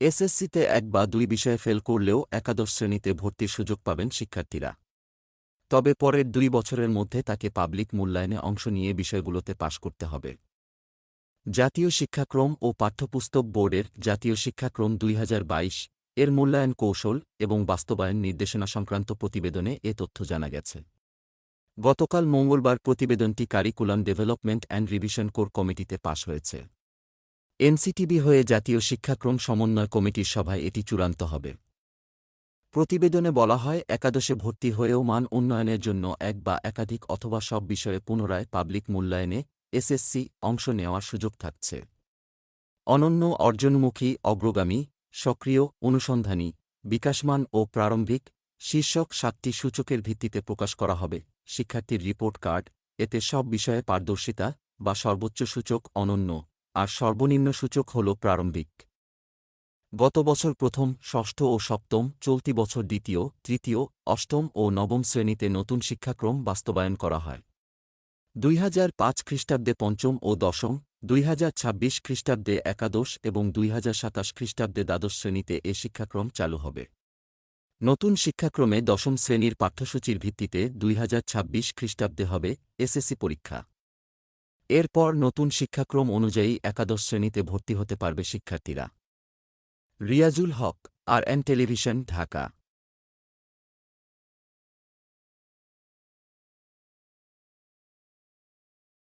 এসএসসিতে এক বা দুই বিষয়ে ফেল করলেও একাদশ শ্রেণীতে ভর্তির সুযোগ পাবেন শিক্ষার্থীরা। তবে পরের দুই বছরের মধ্যে তাকে পাবলিক মূল্যায়নে অংশ নিয়ে বিষয়গুলোতে পাশ করতে হবে। জাতীয় শিক্ষাক্রম ও পাঠ্যপুস্তক বোর্ডের জাতীয় শিক্ষাক্রম দুই হাজার বাইশ এর মূল্যায়ন কৌশল এবং বাস্তবায়ন নির্দেশনা সংক্রান্ত প্রতিবেদনে এ তথ্য জানা গেছে। গতকাল মঙ্গলবার প্রতিবেদনটি curriculum development and revision core কমিটিতে পাশ হয়েছে। এনসিটিবি হয়ে জাতীয় শিক্ষাক্রম সমন্বয় কমিটির সভায় এটি চূড়ান্ত হবে। প্রতিবেদনে বলা হয়, একাদশে ভর্তি হয়েও মান উন্নয়নের জন্য এক বা একাধিক অথবা সব বিষয়ে পুনরায় পাবলিক মূল্যায়নে এসএসসি অংশ নেওয়ার সুযোগ থাকছে। অনন্য অর্জনমুখী, অগ্রগামী, সক্রিয়, অনুসন্ধানী, বিকাশমান ও প্রারম্ভিক শীর্ষক সাতটি সূচকের ভিত্তিতে প্রকাশ করা হবে। শিক্ষার্থীর রিপোর্ট কার্ড, এতে সব বিষয়ে পারদর্শিতা বা সর্বোচ্চ সূচক অনন্য। আর সর্বনিম্ন সূচক হল প্রারম্ভিক। গত বছর প্রথম, ষষ্ঠ ও সপ্তম, চলতি বছর দ্বিতীয়, তৃতীয়, অষ্টম ও নবম শ্রেণীতে নতুন শিক্ষাক্রম বাস্তবায়ন করা হয়। দুই হাজার পাঁচ খ্রিস্টাব্দে পঞ্চম ও দশম, দুই হাজার ছাব্বিশ খ্রিস্টাব্দে একাদশ এবং দুই হাজার সাতাশ খ্রিস্টাব্দে দ্বাদশ শ্রেণীতে এ শিক্ষাক্রম চালু হবে। নতুন শিক্ষাক্রমে দশম শ্রেণির পাঠ্যসূচির ভিত্তিতে দুই হাজার ছাব্বিশ খ্রিস্টাব্দে হবে এসএসসি পরীক্ষা। এরপর নতুন শিক্ষাক্রম অনুযায়ী একাদশ শ্রেণীতে ভর্তি হতে পারবে শিক্ষার্থীরা। রিয়াজুল হক, আর এন টেলিভিশন, ঢাকা।